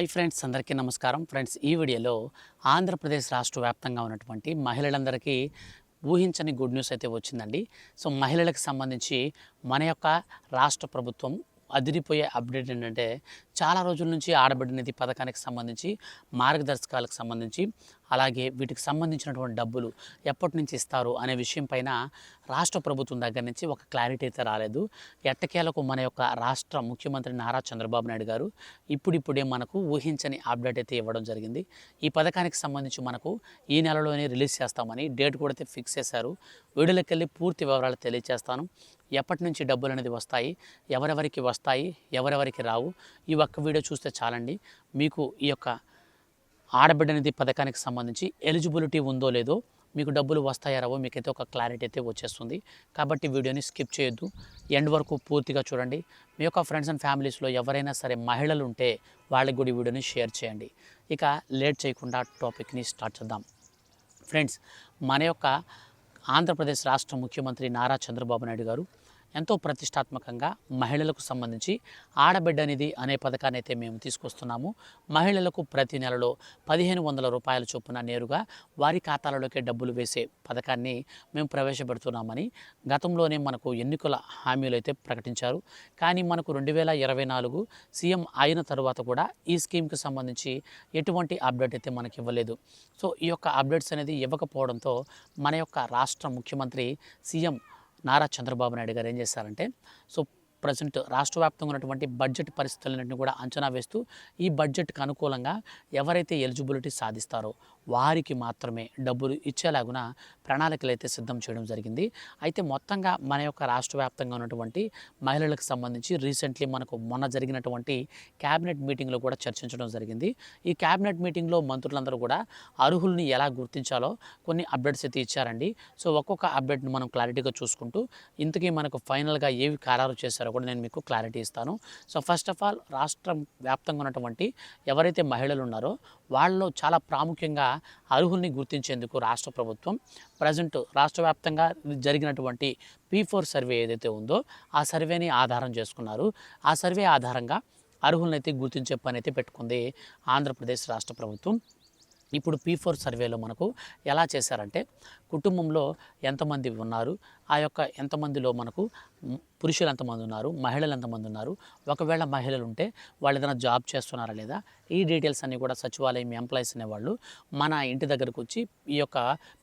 Hi friends అందరికీ నమస్కారం. Friends ఈ వీడియోలో ఆంధ్రప్రదేశ్ రాష్ట్ర వ్యాప్తంగా ఉన్నటువంటి మహిళలందరికీ ఊహించని గుడ్ న్యూస్ అయితే వచ్చిందండి. సో మహిళలకు సంబంధించి మన యొక్క రాష్ట్ర ప్రభుత్వం అదిరిపోయే అప్డేట్ ఏంటంటే చాలా రోజుల నుంచి ఆడబిడ్డ పథకానికి సంబంధించి మార్గదర్శకాలకు సంబంధించి అలాగే వీటికి సంబంధించినటువంటి డబ్బులు ఎప్పటి నుంచి ఇస్తారు అనే విషయం పైన రాష్ట్ర ప్రభుత్వం దగ్గర నుంచి ఒక క్లారిటీ అయితే రాలేదు. ఎట్టకేలకు మన యొక్క రాష్ట్ర ముఖ్యమంత్రి నారా చంద్రబాబు నాయుడు గారు ఇప్పుడిప్పుడే మనకు ఊహించని అప్డేట్ అయితే ఇవ్వడం జరిగింది. ఈ పథకానికి సంబంధించి మనకు ఈ నెలలోనే రిలీజ్ చేస్తామని డేట్ కూడా అయితే ఫిక్స్ చేశారు. వీడియోలోకి వెళ్ళి పూర్తి వివరాలు తెలియజేస్తాను. ఎప్పటి నుంచి డబ్బులు అనేది వస్తాయి ఎవరెవరికి వస్తాయి ఎవరెవరికి రావు ఈ ఒక్క వీడియో చూస్తే చాలండి. మీకు ఈ యొక్క ఆడబిడ్డ నిధి పథకానికి సంబంధించి ఎలిజిబిలిటీ ఉందో లేదో మీకు డబ్బులు వస్తాయా రావో మీకైతే ఒక క్లారిటీ అయితే వచ్చేస్తుంది. కాబట్టి వీడియోని స్కిప్ చేయొద్దు. ఎండ్ వరకు పూర్తిగా చూడండి. మీ యొక్క ఫ్రెండ్స్ అండ్ ఫ్యామిలీస్లో ఎవరైనా సరే మహిళలు ఉంటే వాళ్ళకి కూడా వీడియోని షేర్ చేయండి. ఇక లేట్ చేయకుండా టాపిక్ని స్టార్ట్ చేద్దాం. ఫ్రెండ్స్ మన యొక్క ఆంధ్రప్రదేశ్ రాష్ట్ర ముఖ్యమంత్రి నారా చంద్రబాబు నాయుడు గారు ఎంతో ప్రతిష్టాత్మకంగా మహిళలకు సంబంధించి ఆడబిడ్డ నిధి అనే పథకాన్ని అయితే మేము తీసుకొస్తున్నాము. మహిళలకు ప్రతి నెలలో పదిహేను వందల రూపాయల చొప్పున నేరుగా వారి ఖాతాలలోకే డబ్బులు వేసే పథకాన్ని మేము ప్రవేశపెడుతున్నామని గతంలోనే మనకు ఎన్నికల హామీలు అయితే ప్రకటించారు. కానీ మనకు రెండు వేల ఇరవై నాలుగు సీఎం అయిన తర్వాత కూడా ఈ స్కీమ్కి సంబంధించి ఎటువంటి అప్డేట్ అయితే మనకి ఇవ్వలేదు. సో ఈ యొక్క అప్డేట్స్ అనేది ఇవ్వకపోవడంతో మన యొక్క రాష్ట్ర ముఖ్యమంత్రి సీఎం నారా చంద్రబాబు నాయుడు గారు ఏం చేశారంటే సో ప్రజెంట్ రాష్ట్ర వ్యాప్తంగా ఉన్నటువంటి బడ్జెట్ పరిస్థితులన్నింటినీ కూడా అంచనా వేస్తూ ఈ బడ్జెట్కు అనుకూలంగా ఎవరైతే ఎలిజిబిలిటీ సాధిస్తారో వారికి మాత్రమే డబ్బులు ఇచ్చేలాగున ప్రణాళికలు అయితే సిద్ధం చేయడం జరిగింది. అయితే మొత్తంగా మన యొక్క రాష్ట్ర వ్యాప్తంగా ఉన్నటువంటి మహిళలకు సంబంధించి రీసెంట్లీ మనకు మొన్న జరిగినటువంటి క్యాబినెట్ మీటింగ్లో కూడా చర్చించడం జరిగింది. ఈ క్యాబినెట్ మీటింగ్లో మంత్రులందరూ కూడా అర్హుల్ని ఎలా గుర్తించాలో కొన్ని అప్డేట్స్ అయితే ఇచ్చారండి. సో ఒక్కొక్క అప్డేట్ని మనం క్లారిటీగా చూసుకుంటూ ఇంతకీ మనకు ఫైనల్గా ఏవి ఖరారు చేశారో కూడా నేను మీకు క్లారిటీ ఇస్తాను. సో ఫస్ట్ ఆఫ్ ఆల్ రాష్ట్రం వ్యాప్తంగా ఉన్నటువంటి ఎవరైతే మహిళలు ఉన్నారో వాళ్ళలో చాలా ప్రాముఖ్యంగా అర్హుల్ని గుర్తించేందుకు రాష్ట్ర ప్రభుత్వం ప్రజెంట్ రాష్ట్ర వ్యాప్తంగా జరిగినటువంటి పీ ఫోర్ సర్వే ఏదైతే ఉందో ఆ సర్వేని ఆధారం చేసుకున్నారు. ఆ సర్వే ఆధారంగా అర్హులనైతే గుర్తించే పని అయితే పెట్టుకుంది ఆంధ్రప్రదేశ్ రాష్ట్ర ప్రభుత్వం. ఇప్పుడు పీ ఫోర్ సర్వేలో మనకు ఎలా చేశారంటే కుటుంబంలో ఎంతమంది ఉన్నారు ఆ యొక్క ఎంతమందిలో మనకు పురుషులు ఎంతమంది ఉన్నారు మహిళలు ఎంతమంది ఉన్నారు ఒకవేళ మహిళలు ఉంటే వాళ్ళు ఏదైనా జాబ్ చేస్తున్నారా లేదా ఈ డీటెయిల్స్ అన్నీ కూడా సచివాలయం ఎంప్లాయీస్ అనేవాళ్ళు మన ఇంటి దగ్గరకు వచ్చి ఈ యొక్క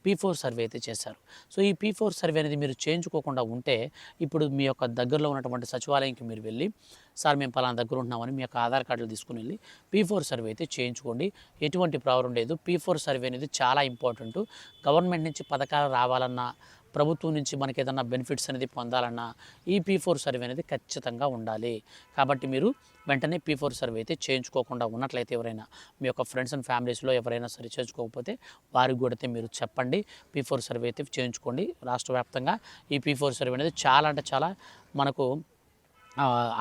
పీ ఫోర్ సర్వే అయితే చేశారు. సో ఈ పీ ఫోర్ సర్వే అనేది మీరు చేయించుకోకుండా ఉంటే ఇప్పుడు మీ యొక్క దగ్గరలో ఉన్నటువంటి సచివాలయంకి మీరు వెళ్ళి సార్ మేము పలానా దగ్గర ఉంటున్నామని మీ యొక్క ఆధార్ కార్డులు తీసుకుని వెళ్ళి పీ ఫోర్ సర్వే అయితే చేయించుకోండి. ఎటువంటి ప్రాబ్లం లేదు. పీ ఫోర్ సర్వే అనేది చాలా ఇంపార్టెంట్. గవర్నమెంట్ నుంచి పథకాలు రావాలన్నా ప్రభుత్వం నుంచి మనకి ఏదైనా బెనిఫిట్స్ అనేది పొందాలన్నా ఈ పీ ఫోర్ సర్వే అనేది ఖచ్చితంగా ఉండాలి. కాబట్టి మీరు వెంటనే పీ ఫోర్ సర్వే అయితే చేయించుకోకుండా ఉన్నట్లయితే ఎవరైనా మీ యొక్క ఫ్రెండ్స్ అండ్ ఫ్యామిలీస్లో ఎవరైనా సరే చేయించుకోకపోతే వారికి కూడా అయితే మీరు చెప్పండి. పీ ఫోర్ సర్వే అయితే చేయించుకోండి. రాష్ట్ర వ్యాప్తంగా ఈ పీ ఫోర్ సర్వే అనేది చాలా అంటే చాలా మనకు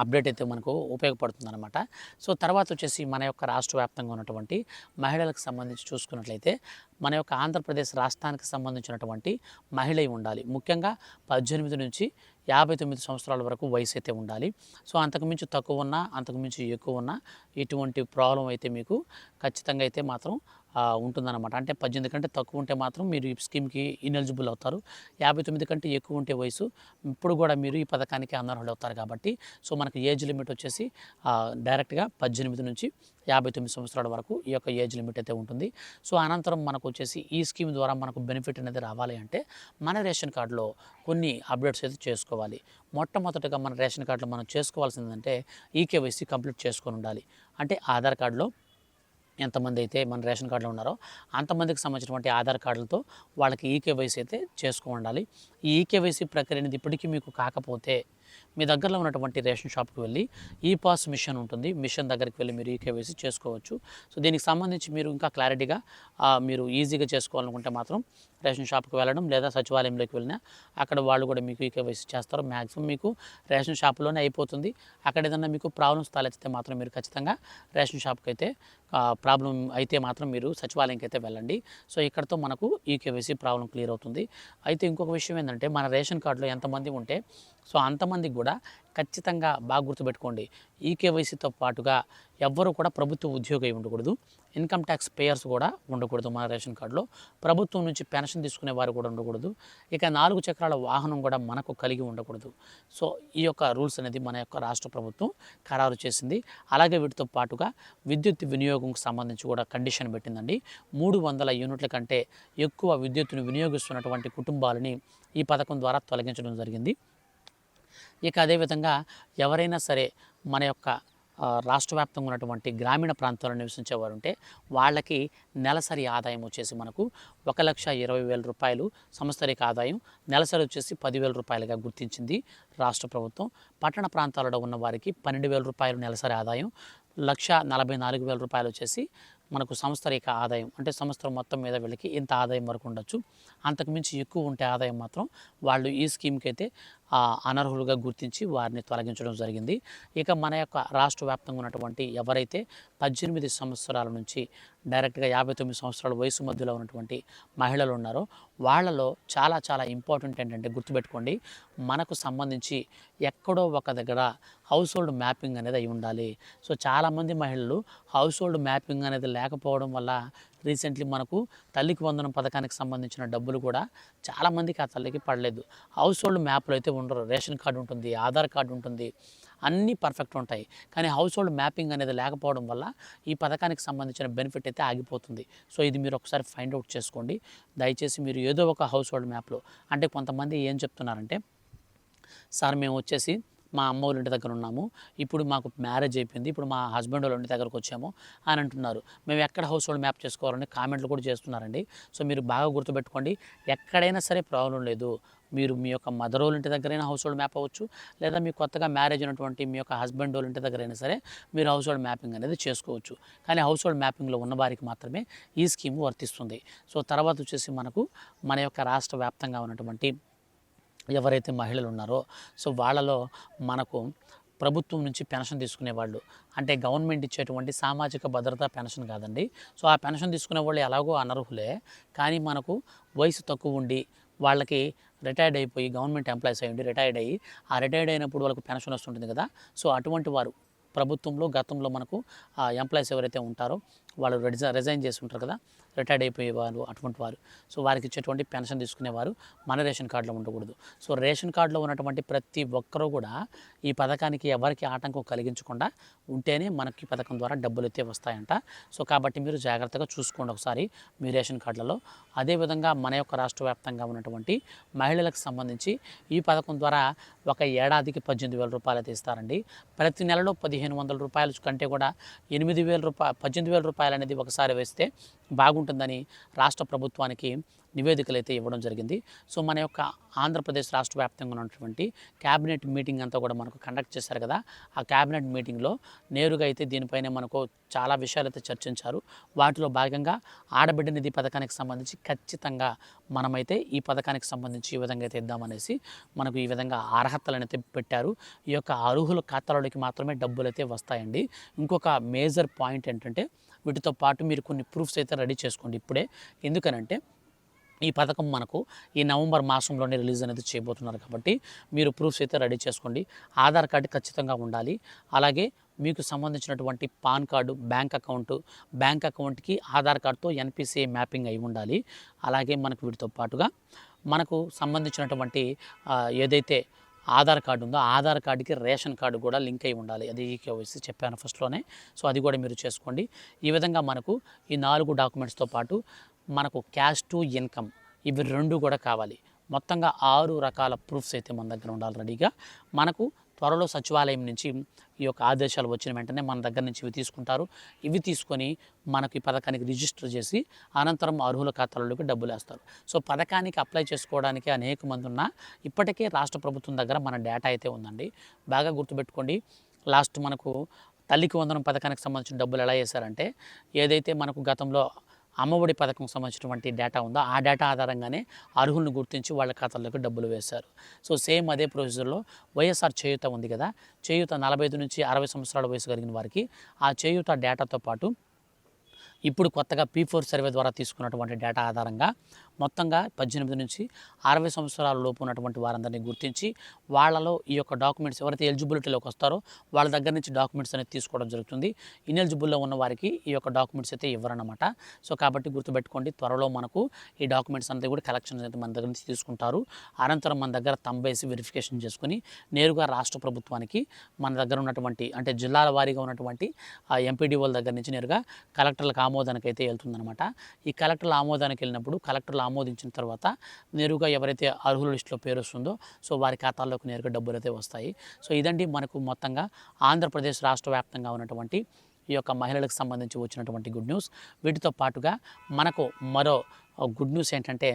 అప్డేట్ అయితే మనకు ఉపయోగపడుతుంది అనమాట సో తర్వాత వచ్చేసి మన యొక్క రాష్ట్ర వ్యాప్తంగా ఉన్నటువంటి మహిళలకు సంబంధించి చూసుకున్నట్లయితే మన యొక్క ఆంధ్రప్రదేశ్ రాష్ట్రానికి సంబంధించినటువంటి మహిళ ఉండాలి. ముఖ్యంగా పద్దెనిమిది నుంచి యాభై తొమ్మిది సంవత్సరాల వరకు వయసు అయితే ఉండాలి. సో అంతకుమించి తక్కువ ఉన్నా అంతకుమించి ఎక్కువ ఉన్నా ఎటువంటి ప్రాబ్లం అయితే మీకు ఖచ్చితంగా అయితే మాత్రం ఉంటుందన్నమాట. అంటే పద్దెనిమిది కంటే తక్కువ ఉంటే మాత్రం మీరు ఈ స్కీమ్కి ఇనెలిజిబుల్ అవుతారు. యాభై తొమ్మిది కంటే ఎక్కువ ఉంటే వయసు ఇప్పుడు కూడా మీరు ఈ పథకానికి అనర్హులు అవుతారు కాబట్టి సో మనకు ఏజ్ లిమిట్ వచ్చేసి డైరెక్ట్గా పద్దెనిమిది నుంచి యాభై తొమ్మిది సంవత్సరాల వరకు ఈ యొక్క ఏజ్ లిమిట్ అయితే ఉంటుంది. సో అనంతరం మనకు వచ్చేసి ఈ స్కీమ్ ద్వారా మనకు బెనిఫిట్ అనేది రావాలి అంటే మన రేషన్ కార్డులో కొన్ని అప్డేట్స్ అయితే చేసుకోవాలి. మొట్టమొదటిగా మన రేషన్ కార్డులో మనం చేసుకోవాల్సిందంటే ఈకేవైసీ కంప్లీట్ చేసుకొని ఉండాలి. అంటే ఆధార్ కార్డులో ఎంతమంది అయితే మన రేషన్ కార్డులో ఉన్నారో అంతమందికి సంబంధించినటువంటి ఆధార్ కార్డులతో వాళ్ళకి ఈకేవైసీ అయితే చేసుకో ఉండాలి. ఈ ఈకేవైసీ ప్రక్రియ అనేది ఇప్పటికీ మీకు కాకపోతే మీ దగ్గరలో ఉన్నటువంటి రేషన్ షాప్కి వెళ్ళి ఈ పాస్ మిషన్ ఉంటుంది. మిషన్ దగ్గరికి వెళ్ళి మీరు ఈకేవైసీ చేసుకోవచ్చు. సో దీనికి సంబంధించి మీరు ఇంకా క్లారిటీగా మీరు ఈజీగా చేసుకోవాలనుకుంటే మాత్రం రేషన్ షాప్కి వెళ్ళడం లేదా సచివాలయంలోకి వెళ్ళినా అక్కడ వాళ్ళు కూడా మీకు ఈకేవైసీ చేస్తారు. మ్యాక్సిమం మీకు రేషన్ షాప్లోనే అయిపోతుంది. అక్కడ ఏదన్నా మీకు ప్రాబ్లమ్స్ తలెత్తితే మాత్రం మీరు ఖచ్చితంగా రేషన్ షాప్కి అయితే ప్రాబ్లం అయితే మాత్రం మీరు సచివాలయంకి అయితే వెళ్ళండి. సో ఇక్కడతో మనకు ఈ కేవైసీ ప్రాబ్లం క్లియర్ అవుతుంది. అయితే ఇంకొక విషయం ఏంటంటే మన రేషన్ కార్డులో ఎంతమంది ఉంటే సో అంతమందికి కూడా కూడా ఖచ్చితంగా బాగా గుర్తుపెట్టుకోండి. ఈకేవైసీతో పాటుగా ఎవ్వరూ కూడా ప్రభుత్వ ఉద్యోగి ఉండకూడదు. ఇన్కమ్ ట్యాక్స్ పేయర్స్ కూడా ఉండకూడదు మన రేషన్ కార్డులో. ప్రభుత్వం నుంచి పెన్షన్ తీసుకునే వారు కూడా ఉండకూడదు. ఇక నాలుగు చక్రాల వాహనం కూడా మనకు కలిగి ఉండకూడదు. సో ఈ యొక్క రూల్స్ అనేది మన యొక్క రాష్ట్ర ప్రభుత్వం ఖరారు చేసింది. అలాగే వీటితో పాటుగా విద్యుత్ వినియోగంకు సంబంధించి కూడా కండిషన్ పెట్టిందండి. మూడు వందల యూనిట్ల కంటే ఎక్కువ విద్యుత్తును వినియోగిస్తున్నటువంటి కుటుంబాలని ఈ పథకం ద్వారా తొలగించడం జరిగింది. ఇక అదేవిధంగా ఎవరైనా సరే మన యొక్క రాష్ట్ర వ్యాప్తంగా ఉన్నటువంటి గ్రామీణ ప్రాంతాల్లో నివసించేవారు ఉంటే వాళ్ళకి నెలసరి ఆదాయం వచ్చేసి మనకు ఒక లక్ష ఇరవై వేల రూపాయలు సంవత్సరిక ఆదాయం నెలసరి వచ్చేసి పదివేల రూపాయలుగా గుర్తించింది రాష్ట్ర ప్రభుత్వం. పట్టణ ప్రాంతాలలో ఉన్న వారికి పన్నెండు వేల రూపాయలు నెలసరి ఆదాయం లక్ష నలభై నాలుగు వేల రూపాయలు వచ్చేసి మనకు సంవత్సరిక ఆదాయం. అంటే సంవత్సరం మొత్తం మీద వీళ్ళకి ఇంత ఆదాయం వరకు ఉండొచ్చు. అంతకుమించి ఎక్కువ ఉంటే ఆదాయం మాత్రం వాళ్ళు ఈ స్కీమ్కి అయితే అనర్హులుగా గుర్తించి వారిని తొలగించడం జరిగింది. ఇక మన యొక్క రాష్ట్ర వ్యాప్తంగా ఉన్నటువంటి ఎవరైతే పద్దెనిమిది సంవత్సరాల నుంచి డైరెక్ట్గా యాభై తొమ్మిది సంవత్సరాల వయసు మధ్యలో ఉన్నటువంటి మహిళలు ఉన్నారో వాళ్ళలో చాలా చాలా ఇంపార్టెంట్ ఏంటంటే గుర్తుపెట్టుకోండి మనకు సంబంధించి ఎక్కడో ఒక దగ్గర హౌస్ హోల్డ్ మ్యాపింగ్ అనేది అయి ఉండాలి. సో చాలామంది మహిళలు హౌస్ హోల్డ్ మ్యాపింగ్ అనేది లేకపోవడం వల్ల రీసెంట్లీ మనకు తల్లికి వందనం పథకానికి సంబంధించిన డబ్బులు కూడా చాలామందికి ఆ తల్లికి పడలేదు. హౌస్ హోల్డ్ మ్యాప్లో అయితే ఉండరు. రేషన్ కార్డు ఉంటుంది ఆధార్ కార్డు ఉంటుంది అన్నీ పర్ఫెక్ట్ ఉంటాయి. కానీ హౌస్ హోల్డ్ మ్యాపింగ్ అనేది లేకపోవడం వల్ల ఈ పథకానికి సంబంధించిన బెనిఫిట్ అయితే ఆగిపోతుంది. సో ఇది మీరు ఒకసారి ఫైండ్ అవుట్ చేసుకోండి. దయచేసి మీరు ఏదో ఒక హౌస్ హోల్డ్ మ్యాప్లో అంటే కొంతమంది ఏం చెప్తున్నారంటే సార్ మేము వచ్చేసి మా అమ్మ వాళ్ళ ఇంటి దగ్గర ఉన్నాము. ఇప్పుడు మాకు మ్యారేజ్ అయిపోయింది. ఇప్పుడు మా హస్బెండ్ వాళ్ళ ఇంటి దగ్గరకు వచ్చాము అని అంటున్నారు. మేము ఎక్కడ హౌస్ హోల్డ్ మ్యాప్ చేసుకోవాలని కామెంట్లు కూడా చేస్తున్నారండి. సో మీరు బాగా గుర్తుపెట్టుకోండి. ఎక్కడైనా సరే ప్రాబ్లం లేదు. మీరు మీ యొక్క మదర్ వాళ్ళ ఇంటి దగ్గరైనా హౌస్ హోల్డ్ మ్యాప్ అవ్వచ్చు. లేదా మీ కొత్తగా మ్యారేజ్ అయినటువంటి మీ యొక్క హస్బెండ్ వాళ్ళ ఇంటి దగ్గరైనా సరే మీరు హౌస్ హోల్డ్ మ్యాపింగ్ అనేది చేసుకోవచ్చు. కానీ హౌస్ హోల్డ్ మ్యాపింగ్లో ఉన్న వారికి మాత్రమే ఈ స్కీమ్ వర్తిస్తుంది. సో తర్వాత వచ్చేసి మనకు మన యొక్క రాష్ట్ర వ్యాప్తంగా ఉన్నటువంటి ఎవరైతే మహిళలు ఉన్నారో సో వాళ్ళలో మనకు ప్రభుత్వం నుంచి పెన్షన్ తీసుకునే వాళ్ళు అంటే గవర్నమెంట్ ఇచ్చేటువంటి సామాజిక భద్రత పెన్షన్ కాదండి. సో ఆ పెన్షన్ తీసుకునే వాళ్ళు ఎలాగో అనర్హులే. కానీ మనకు వయసు తక్కువ ఉండి వాళ్ళకి రిటైర్డ్ అయిపోయి గవర్నమెంట్ ఎంప్లాయీస్ అయ్యండి రిటైర్డ్ అయ్యి ఆ రిటైర్డ్ అయినప్పుడు వాళ్ళకు పెన్షన్ వస్తుంటుంది కదా. సో అటువంటి వారు ప్రభుత్వంలో గతంలో మనకు ఆ ఎంప్లాయీస్ ఎవరైతే ఉంటారో వాళ్ళు రిజ రిజైన్ చేసి ఉంటారు కదా రిటైర్డ్ అయిపోయేవారు అటువంటి వారు. సో వారికి ఇచ్చేటువంటి పెన్షన్ తీసుకునేవారు మన రేషన్ కార్డులో ఉండకూడదు. సో రేషన్ కార్డులో ఉన్నటువంటి ప్రతి ఒక్కరూ కూడా ఈ పథకానికి ఎవరికి ఆటంకం కలిగించకుండా ఉంటేనే మనకి ఈ పథకం ద్వారా డబ్బులు అయితే వస్తాయంట. సో కాబట్టి మీరు జాగ్రత్తగా చూసుకోండి ఒకసారి మీ రేషన్ కార్డులలో. అదేవిధంగా మన యొక్క రాష్ట్ర వ్యాప్తంగా ఉన్నటువంటి మహిళలకు సంబంధించి ఈ పథకం ద్వారా ఒక ఏడాదికి పద్దెనిమిది వేల రూపాయలు అయితే ఇస్తారండి. ప్రతి నెలలో పదిహేను వందల రూపాయల కంటే కూడా ఎనిమిది వేల రూపాయలు పద్దెనిమిది వేల రూపాయలు అనేది ఒకసారి వేస్తే బాగుంటుందని రాష్ట్ర ప్రభుత్వానికి నివేదికలు అయితే ఇవ్వడం జరిగింది. సో మన యొక్క ఆంధ్రప్రదేశ్ రాష్ట్ర వ్యాప్తంగా ఉన్నటువంటి క్యాబినెట్ మీటింగ్ అంతా కూడా మనకు కండక్ట్ చేశారు కదా. ఆ క్యాబినెట్ మీటింగ్లో నేరుగా అయితే దీనిపైన మనకు చాలా విషయాలు అయితే చర్చించారు. వాటిలో భాగంగా ఆడబిడ్డ నిధి పథకానికి సంబంధించి ఖచ్చితంగా మనమైతే ఈ పథకానికి సంబంధించి ఈ విధంగా అయితే ఇద్దామనేసి మనకు ఈ విధంగా అర్హతలను అయితే పెట్టారు. ఈ యొక్క అర్హుల ఖాతాలోకి మాత్రమే డబ్బులు అయితే వస్తాయండి. ఇంకొక మేజర్ పాయింట్ ఏంటంటే వీటితో పాటు మీరు కొన్ని ప్రూఫ్స్ అయితే రెడీ చేసుకోండి ఇప్పుడే. ఎందుకనంటే ఈ పథకం మనకు ఈ నవంబర్ మాసంలోనే రిలీజ్ అనేది చేయబోతున్నారు కాబట్టి మీరు ప్రూఫ్స్ అయితే రెడీ చేసుకోండి. ఆధార్ కార్డు ఖచ్చితంగా ఉండాలి. అలాగే మీకు సంబంధించినటువంటి PAN card bank account bank అకౌంట్కి ఆధార్ కార్డుతో ఎన్పిసిఐ మ్యాపింగ్ అయి ఉండాలి. అలాగే మనకు వీటితో పాటుగా మనకు సంబంధించినటువంటి ఏదైతే ఆధార్ కార్డు ఉందో ఆధార్ కార్డుకి రేషన్ కార్డు కూడా లింక్ అయి ఉండాలి. అది ఈకేవైసీ చెప్పాను ఫస్ట్లోనే. సో అది కూడా మీరు చేసుకోండి. ఈ విధంగా మనకు ఈ నాలుగు డాక్యుమెంట్స్తో పాటు మనకు క్యాష్ టు ఇన్కమ్ ఇవి రెండు కూడా కావాలి. మొత్తంగా ఆరు రకాల ప్రూఫ్స్ అయితే మన దగ్గర ఉండాలి రెడీగా. మనకు త్వరలో సచివాలయం నుంచి ఈ యొక్క ఆదేశాలు వచ్చిన వెంటనే మన దగ్గర నుంచి ఇవి తీసుకుంటారు. ఇవి తీసుకొని మనకు ఈ పథకానికి రిజిస్టర్ చేసి అనంతరం అర్హుల ఖాతాలలోకి డబ్బులు వేస్తారు. సో పథకానికి అప్లై చేసుకోవడానికి అనేక మంది ఉన్నా ఇప్పటికే రాష్ట్ర ప్రభుత్వం దగ్గర మన డేటా అయితే ఉందండి. బాగా గుర్తుపెట్టుకోండి. లాస్ట్ మనకు తల్లికి వందనం పథకానికి సంబంధించిన డబ్బులు ఎలా చేశారంటే ఏదైతే మనకు గతంలో అమ్మఒడి పథకం సంబంధించినటువంటి డేటా ఉందో? ఆ డేటా ఆధారంగానే అర్హులను గుర్తించి వాళ్ళ ఖాతాల్లోకి డబ్బులు వేశారు. సో సేమ్ అదే ప్రొసీజర్లో వైఎస్ఆర్ చేయూత ఉంది కదా? చేయూత నలభై ఐదు నుంచి అరవై సంవత్సరాల వయసు కలిగిన వారికి ఆ చేయూత డేటాతో పాటు ఇప్పుడు కొత్తగా పీ ఫోర్ సర్వే ద్వారా తీసుకున్నటువంటి డేటా ఆధారంగా మొత్తంగా పద్దెనిమిది నుంచి అరవై సంవత్సరాల లోపు ఉన్నటువంటి వారందరినీ గుర్తించి వాళ్ళలో ఈ యొక్క డాక్యుమెంట్స్ ఎవరైతే ఎలిజిబిలిటీలోకి వస్తారో వాళ్ళ దగ్గర నుంచి డాక్యుమెంట్స్ అనేది తీసుకోవడం జరుగుతుంది. ఇన్ఎలిజిబుల్లో ఉన్న వారికి ఈ యొక్క డాక్యుమెంట్స్ అయితే ఇవ్వరన్నమాట. సో కాబట్టి గుర్తుపెట్టుకోండి త్వరలో మనకు ఈ డాక్యుమెంట్స్ అంతా కూడా కలెక్షన్ అయితే మన దగ్గర నుంచి తీసుకుంటారు. అనంతరం మన దగ్గర తంబేసి వెరిఫికేషన్ చేసుకుని నేరుగా రాష్ట్ర ప్రభుత్వానికి మన దగ్గర ఉన్నటువంటి అంటే జిల్లాల వారీగా ఉన్నటువంటి ఎంపీడీఓల దగ్గర నుంచి నేరుగా కలెక్టర్లకు ఆమోదానికి అయితే వెళ్తుందనమాట ఈ కలెక్టర్ల ఆమోదానికి వెళ్ళినప్పుడు కలెక్టర్లు ఆమోదించిన తర్వాత నేరుగా ఎవరైతే అర్హుల లిస్టులో పేరు వస్తుందో సో వారి ఖాతాల్లోకి నేరుగా డబ్బులు అయితే వస్తాయి. సో ఇదండి మనకు మొత్తంగా ఆంధ్రప్రదేశ్ రాష్ట్ర వ్యాప్తంగా ఉన్నటువంటి ఈ యొక్క మహిళలకు సంబంధించి వచ్చినటువంటి గుడ్ న్యూస్. వీటితో పాటుగా మనకు మరో గుడ్ న్యూస్ ఏంటంటే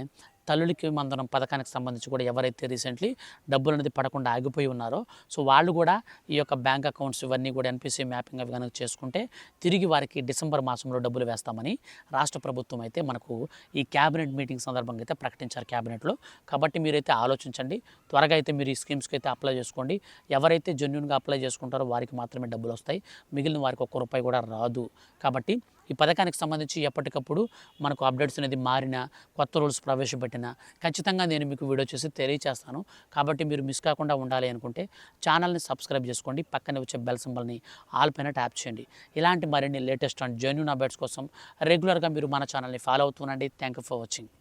తల్లులకి మందరం పథకానికి సంబంధించి కూడా ఎవరైతే రీసెంట్లీ డబ్బులు అనేది పడకుండా ఆగిపోయి ఉన్నారో సో వాళ్ళు కూడా ఈ యొక్క బ్యాంక్ అకౌంట్స్ ఇవన్నీ కూడా ఎన్పిసి మ్యాపింగ్ అవి కనుక చేసుకుంటే తిరిగి వారికి డిసెంబర్ మాసంలో డబ్బులు వేస్తామని రాష్ట్ర ప్రభుత్వం అయితే మనకు ఈ క్యాబినెట్ మీటింగ్ సందర్భంగా అయితే ప్రకటించారు క్యాబినెట్లో. కాబట్టి మీరైతే ఆలోచించండి. త్వరగా అయితే మీరు ఈ స్కీమ్స్కి అయితే అప్లై చేసుకోండి. ఎవరైతే జెన్యున్గా అప్లై చేసుకుంటారో వారికి మాత్రమే డబ్బులు వస్తాయి. మిగిలిన వారికి ఒక్క రూపాయి కూడా రాదు. కాబట్టి ఈ పథకానికి సంబంధించి ఎప్పటికప్పుడు మనకు అప్డేట్స్ అనేది మారిన కొత్త రూల్స్ ప్రవేశపెట్టిన ఖచ్చితంగా నేను మీకు వీడియో చేసి తెలియచేస్తాను. కాబట్టి మీరు మిస్ కాకుండా ఉండాలి అనుకుంటే ఛానల్ని సబ్స్క్రైబ్ చేసుకోండి. పక్కనే వచ్చే బెల్ సింబల్ని ఆల్ పైన ట్యాప్ చేయండి. ఇలాంటి మరిన్ని లేటెస్ట్ అండ్ జెన్యున్ అప్డేట్స్ కోసం రెగ్యులర్గా మీరు మన ఛానల్ని ఫాలో అవుతుండండి థ్యాంక్ యూ ఫర్ వాచింగ్.